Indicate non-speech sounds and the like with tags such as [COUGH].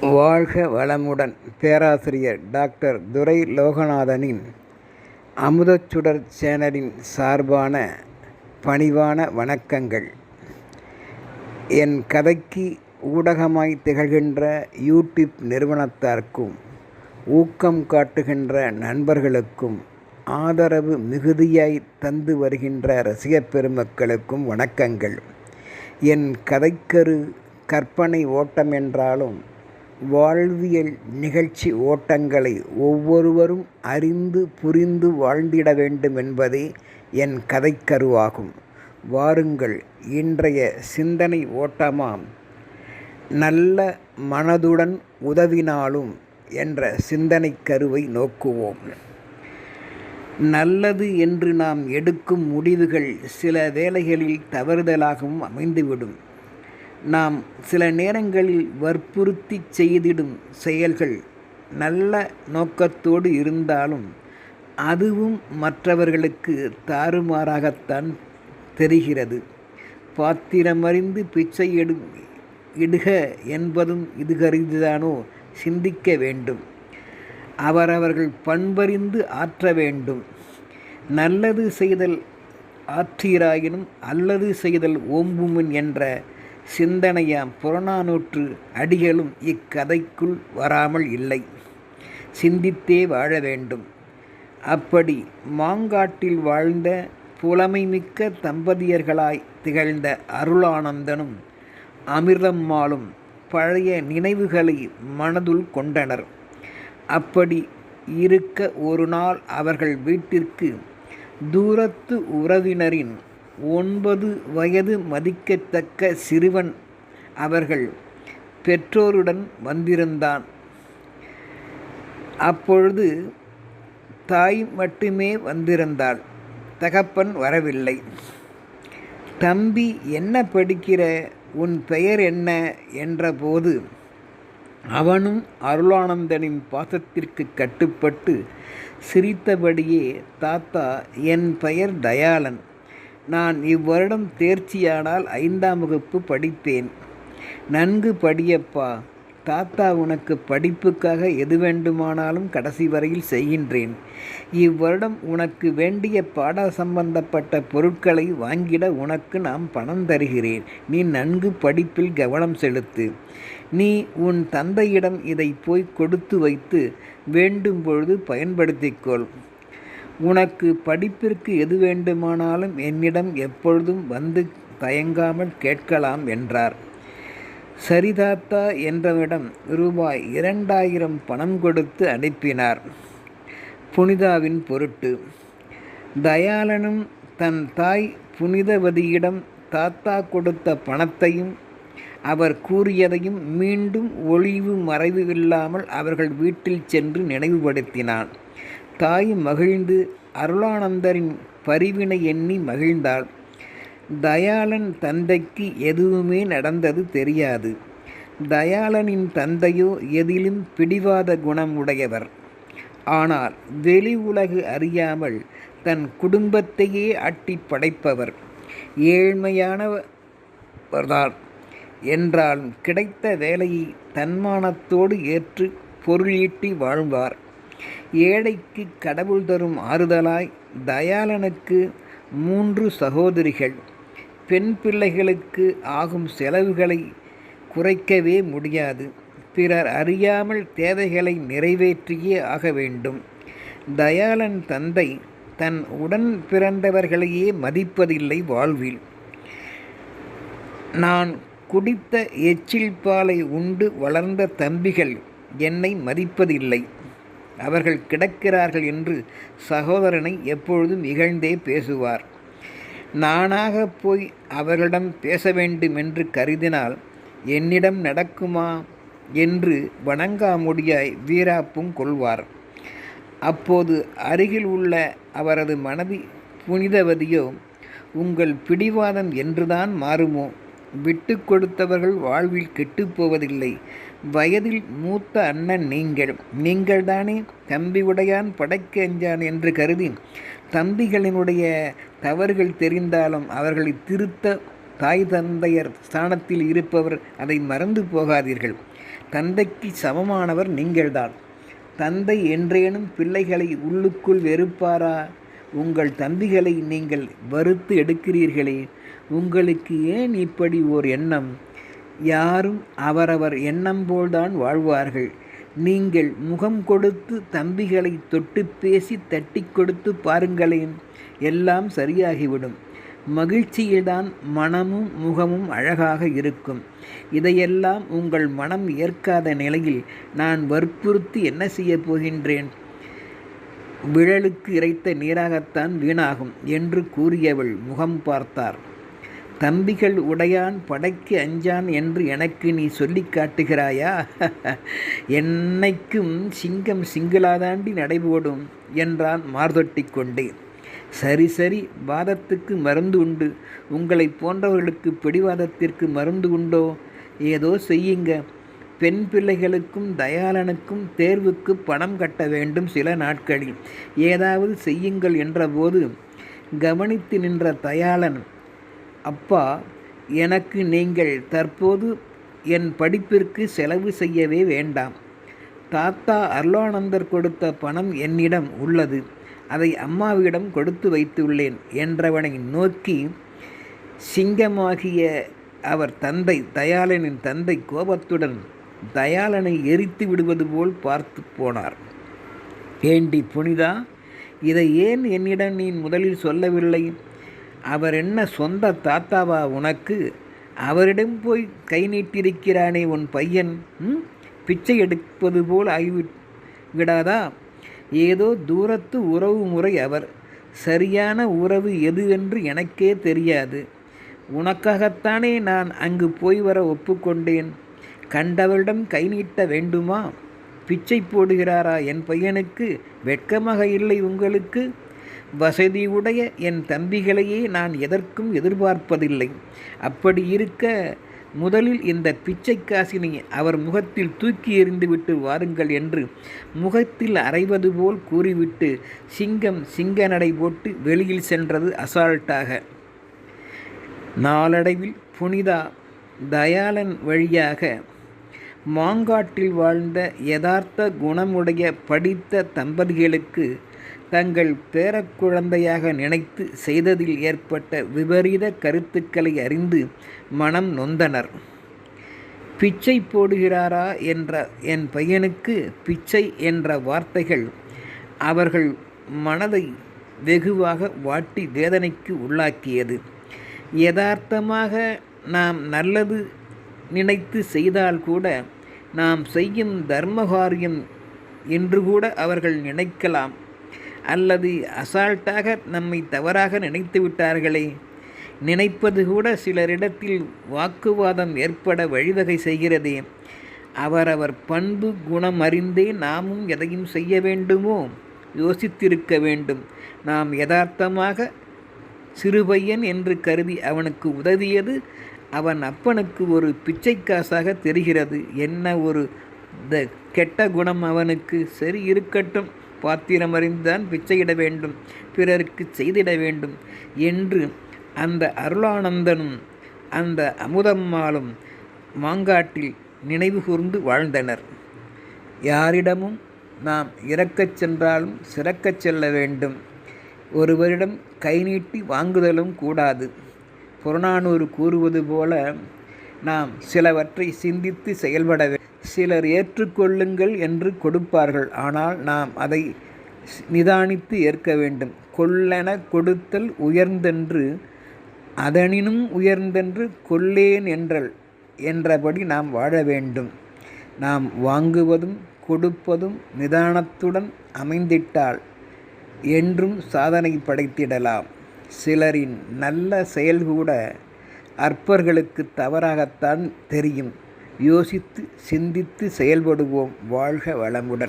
வாழ்க வளமுடன் பேராசிரியர் டாக்டர் துரை லோகநாதனின் அமுதச்சுடர் சேனலின் சார்பான பணிவான வணக்கங்கள். என் கதைக்கு ஊடகமாய் திகழ்கின்ற யூடியூப் நிறுவனத்தார்க்கும் ஊக்கம் காட்டுகின்ற நண்பர்களுக்கும் ஆதரவு மிகுதியாய் தந்து வருகின்ற ரசிகப் பெருமக்களுக்கும் வணக்கங்கள். என் கதைக்கரு கற்பனை ஓட்டம் என்றாலும் வாழ்வியல் நிகழ்ச்சி ஓட்டங்களை ஒவ்வொருவரும் அறிந்து புரிந்து வாழ்ந்திட வேண்டும் என்பதே என் கதைக்கருவாகும். வாருங்கள் இன்றைய சிந்தனை ஓட்டமாம். நல்ல மனதுடன் உதவினாலும் என்ற சிந்தனை கருவை நோக்குவோம். நல்லது என்று நாம் எடுக்கும் முடிவுகள் சில வேளைகளில் தவறுதலாகவும் அமைந்துவிடும். நாம் சில நேரங்களில் வற்புறுத்தி செய்திடும் செயல்கள் நல்ல நோக்கத்தோடு இருந்தாலும் அதுவும் மற்றவர்களுக்கு தாறுமாறாகத்தான் தெரிகிறது. பாத்திரமறிந்து பிச்சை எடு இடுக என்பதும் இது கருதிதானோ சிந்திக்க வேண்டும். அவரவர்கள் பண்பறிந்து ஆற்ற வேண்டும். நல்லது செய்தல் ஆற்றீராயினும் அல்லது செய்தல் ஓம்புமின் என்ற சிந்தனையாம் புறநானூற்று அடிகளும் இக்கதைக்குள் வராமல் இல்லை. சிந்தித்தே வாழ வேண்டும். அப்படி மாங்காட்டில் வாழ்ந்த புலமைமிக்க தம்பதியர்களாய் திகழ்ந்த அருளானந்தனும் அமிர்தம்மாளும் பழைய நினைவுகளை மனதுள் கொண்டனர். அப்படி இருக்க ஒரு நாள் அவர்கள் வீட்டிற்கு தூரத்து உறவினரின் ஒன்பது வயது மதிக்கத்தக்க சிறுவன் அவர்கள் பெற்றோருடன் வந்திருந்தான். அப்பொழுது தாய் மட்டுமே வந்திருந்தாள். தகப்பன் வரவில்லை. தம்பி என்ன படிக்கிற? உன் பெயர் என்ன என்றபோது அவனும் அருளானந்தனின் பாசத்திற்கு கட்டுப்பட்டு சிரித்தபடியே தாத்தா என் பெயர் தயாளன். நான் இவ்வருடம் தேர்ச்சியானால் ஐந்தாம் வகுப்பு படிப்பேன். நன்கு படியப்பா தாத்தா உனக்கு படிப்புக்காக எது வேண்டுமானாலும் கடைசி வரையில் செய்கின்றேன். இவ்வருடம் உனக்கு வேண்டிய பாட சம்பந்தப்பட்ட பொருட்களை வாங்கிட உனக்கு நான் பணம் தருகிறேன். நீ நன்கு படிப்பில் கவனம் செலுத்து. நீ உன் தந்தையிடம் இதை போய் கொடுத்து வைத்து வேண்டும் பொழுது பயன்படுத்திக்கொள். உனக்கு படிப்பிற்கு எது வேண்டுமானாலும் என்னிடம் எப்பொழுதும் வந்து தயங்காமல் கேட்கலாம் என்றார். சரிதாத்தா என்றவிடம் ரூபாய் இரண்டாயிரம் பணம் கொடுத்து அனுப்பினார். புனிதாவின் பொருட்டு தயாளனும் தன் தாய் புனிதவதியிடம் தாத்தா கொடுத்த பணத்தையும் அவர் கூறியதையும் மீண்டும் ஒளிவு மறைவு இல்லாமல் அவர்கள் வீட்டில் சென்று நினைவுபடுத்தினான். தாய் மகிழ்ந்து அருளானந்தரின் பரிவினை எண்ணி மகிழ்ந்தாள். தயாளன் தந்தைக்கு எதுவுமே நடந்தது தெரியாது. தயாளனின் தந்தையோ எதிலும் பிடிவாத குணம் உடையவர். ஆனால் வெளி உலகு அறியாமல் தன் குடும்பத்தையே அட்டி படைப்பவர். ஏழ்மையானவர்தான். என்றாலும் கிடைத்த வேலையை தன்மானத்தோடு ஏற்று பொருளீட்டி வாழ்வார். ஏழைக்கு கடவுள் தரும் ஆறுதலாய் தயாளனுக்கு மூன்று சகோதரிகள். பெண் பிள்ளைகளுக்கு ஆகும் செலவுகளை குறைக்கவே முடியாது. பிறர் அறியாமல் தேவைகளை நிறைவேற்றியே ஆக வேண்டும். தயாளன் தந்தை தன் உடன் பிறந்தவர்களையே மதிப்பதில்லை வாழ்வில். நான் குடித்த எச்சில் பாலை உண்டு வளர்ந்த தம்பிகள் என்னை மதிப்பதில்லை. அவர்கள் கிடக்கிறார்கள் என்று சகோதரனை எப்பொழுதும் இகழ்ந்தே பேசுவார். நானாக போய் அவர்களிடம் பேச வேண்டும் என்று கருதினால் என்னிடம் நடக்குமா என்று வணங்காமுடியாய் வீராப்பும் கொள்வார். அப்போது அருகில் உள்ள அவரது மனைவி புனிதவதியோ உங்கள் பிடிவாதம் என்றுதான் மாறுமோ? விட்டு கொடுத்தவர்கள் வாழ்வில் கெட்டுப்போவதில்லை வயதில் மூத்த அண்ணன் நீங்கள். நீங்கள்தானே? தம்பி உடையான் படைக்க அஞ்சான் என்று கருதி தம்பிகளினுடைய தவறுகள் தெரிந்தாலும் அவர்களை திருத்த தாய் தந்தையர் ஸ்தானத்தில் இருப்பவர் அதை மறந்து போகாதீர்கள். தந்தைக்கு சமமானவர் நீங்கள்தான். தந்தை என்றேனும் பிள்ளைகளை உள்ளுக்குள் வெறுப்பாரா? உங்கள் தம்பிகளை நீங்கள் வறுத்து எடுக்கிறீர்களே. உங்களுக்கு ஏன் இப்படி ஓர் எண்ணம்? யாரும் அவரவர் எண்ணம் போல்தான் வாழ்வார்கள். நீங்கள் முகம் கொடுத்து தம்பிகளை தொட்டு பேசி தட்டி கொடுத்து பாருங்களேன் எல்லாம் சரியாகிவிடும். மகிழ்ச்சியில்தான் மனமும் முகமும் அழகாக இருக்கும். இதையெல்லாம் உங்கள் மனம் ஏற்காத நிலையில் நான் வற்புறுத்தி என்ன செய்யப் போகின்றேன்? விழலுக்கு இறைத்த நீராகத்தான் வீணாகும் என்று கூறியவள் முகம் பார்த்தார். தம்பிகள் உடையான் படைக்கு அஞ்சான் என்று எனக்கு நீ சொல்லி காட்டுகிறாயா? [LAUGHS] என்னைக்கும் சிங்கம் சிங்களாதாண்டி நடைபோடும் என்றான் மார்தொட்டி கொண்டே. சரி சரி வாதத்துக்கு மருந்து உண்டு. உங்களை போன்றவர்களுக்கு பிடிவாதத்திற்கு மருந்து உண்டோ? ஏதோ செய்யுங்க. பெண் பிள்ளைகளுக்கும் தயாளனுக்கும் தேர்வுக்கு பணம் கட்ட வேண்டும் சில நாட்களில். ஏதாவது செய்யுங்கள் என்றபோது கவனித்து நின்ற தயாளன் அப்பா எனக்கு நீங்கள் தற்போது என் படிப்பிற்கு செலவு செய்யவே வேண்டாம். தாத்தா அருளானந்தர் கொடுத்த பணம் என்னிடம் உள்ளது. அதை அம்மாவிடம் கொடுத்து வைத்துள்ளேன் என்றவனை நோக்கி சிங்கமாகிய அவர் தந்தை தயாளனின் தந்தை கோபத்துடன் தயாளனை எரித்து விடுவது போல் பார்த்து போனார். ஏண்டி புனிதா இதை ஏன் என்னிடம் நீ முதலில் சொல்லவில்லை? அவர் என்ன சொந்த தாத்தாவா உனக்கு? அவரிடம் போய் கை நீட்டிருக்கிறானே உன் பையன் பிச்சை எடுப்பது போல் ஆகிவி விடாதா? ஏதோ தூரத்து உறவு முறை அவர். சரியான உறவு எதுவென்று எனக்கே தெரியாது. உனக்காகத்தானே நான் அங்கு போய் வர ஒப்புக்கொண்டேன். கண்டவரிடம் கை நீட்ட வேண்டுமா? பிச்சை போடுகிறாரா என் பையனுக்கு? வெட்கமாக இல்லை உங்களுக்கு? வசதியுடைய என் தம்பிகளையே நான் எதற்கும் எதிர்பார்ப்பதில்லை. அப்படி இருக்க முதலில் இந்த பிச்சை காசினை அவர் முகத்தில் தூக்கி எறிந்துவிட்டு வாருங்கள் என்று முகத்தில் அரைவது போல் கூறிவிட்டு சிங்கம் சிங்க நடை போட்டு வெளியில் சென்றது அசால்ட்டாக. நாளடைவில் புனிதா தயாளன் வழியாக மாங்காட்டில் வாழ்ந்த யதார்த்த குணமுடைய படித்த தம்பதிகளுக்கு தங்கள் பேரக்குழந்தையாக நினைத்து செய்ததில் ஏற்பட்ட விபரீத கருத்துக்களை அறிந்து மனம் நொந்தனர். பிச்சை போடுகிறாரா என்ற என் பையனுக்கு பிச்சை என்ற வார்த்தைகள் அவர்கள் மனதை வெகுவாக வாட்டி வேதனைக்கு உள்ளாக்கியது. யதார்த்தமாக நாம் நல்லது நினைத்து செய்தால் கூட நாம் செய்யும் தர்மகாரியம் என்று கூட அவர்கள் நினைக்கலாம். அல்லது அசால்ட்டாக நம்மை தவறாக நினைத்து விட்டார்களே? நினைப்பது கூட சிலரிடத்தில் வாக்குவாதம் ஏற்பட வழிவகை செய்கிறதே. அவரவர் பண்பு குணம் அறிந்தே நாமும் எதையும் செய்ய வேண்டுமோ? யோசித்திருக்க வேண்டும். நாம் யதார்த்தமாக சிறுபையன் என்று கருதி அவனுக்கு உதவியது அவன் அப்பனுக்கு ஒரு பிச்சை காசாக தெரிகிறது. என்ன ஒரு த கெட்ட குணம் அவனுக்கு? சரி இருக்கட்டும். பாத்திரம் அறிந்துதான் பிச்சையிட வேண்டும் பிறருக்கு செய்திட வேண்டும் என்று அந்த அருளானந்தனும் அந்த அமுதம்மாளும் மாங்காட்டில் நினைவு கூர்ந்து வாழ்ந்தனர். யாரிடமும் நாம் இறக்கச் சென்றாலும் சிறக்கச் செல்ல வேண்டும். ஒருவரிடம் கை நீட்டி வாங்குதலும் கூடாது. புறநானூறு கூறுவது போல நாம் சிலவற்றை சிந்தித்து செயல்பட சிலர் ஏற்றுக்கொள்ளுங்கள் என்று கொடுப்பார்கள். ஆனால் நாம் அதை நிதானித்து ஏற்க வேண்டும். கொல்லென கொடுத்தல் உயர்ந்தென்று அதனினும் உயர்ந்தென்று கொல்லேன் என்றல் என்றபடி நாம் வாழ வேண்டும். நாம் வாங்குவதும் கொடுப்பதும் நிதானத்துடன் அமைந்திட்டால் என்றும் சாதனை படைத்திடலாம். சிலரின் நல்ல செயல்கூட அற்பர்களுக்கு தவறாகத்தான் தெரியும். யோசித்து சிந்தித்து செயல்படுவோம். வாழ்க வளமுடன்.